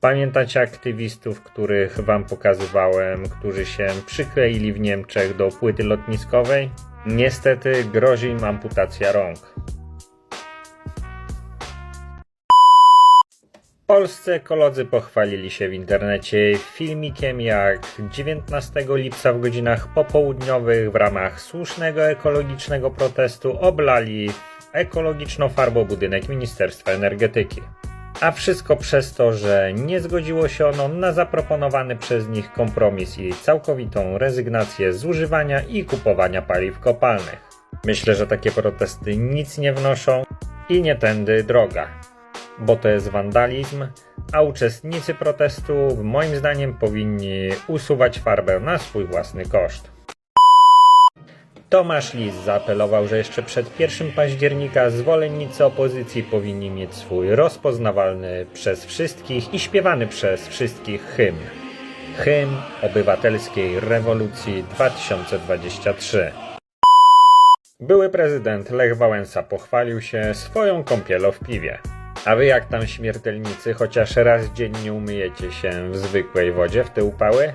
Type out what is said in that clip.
Pamiętacie aktywistów, których wam pokazywałem, którzy się przykleili w Niemczech do płyty lotniskowej? Niestety grozi im amputacja rąk. Polscy ekolodzy pochwalili się w internecie filmikiem, jak 19 lipca w godzinach popołudniowych w ramach słusznego ekologicznego protestu oblali ekologiczną farbą budynek Ministerstwa Energetyki. A wszystko przez to, że nie zgodziło się ono na zaproponowany przez nich kompromis i całkowitą rezygnację z używania i kupowania paliw kopalnych. Myślę, że takie protesty nic nie wnoszą i nie tędy droga bo to jest wandalizm, a uczestnicy protestu moim zdaniem powinni usuwać farbę na swój własny koszt. Tomasz Lis zaapelował, że jeszcze przed 1 października zwolennicy opozycji powinni mieć swój rozpoznawalny przez wszystkich i śpiewany przez wszystkich hymn. Hymn obywatelskiej rewolucji 2023. Były prezydent Lech Wałęsa pochwalił się swoją kąpielą w piwie. A wy jak tam śmiertelnicy, chociaż raz dziennie umyjecie się w zwykłej wodzie w te upały?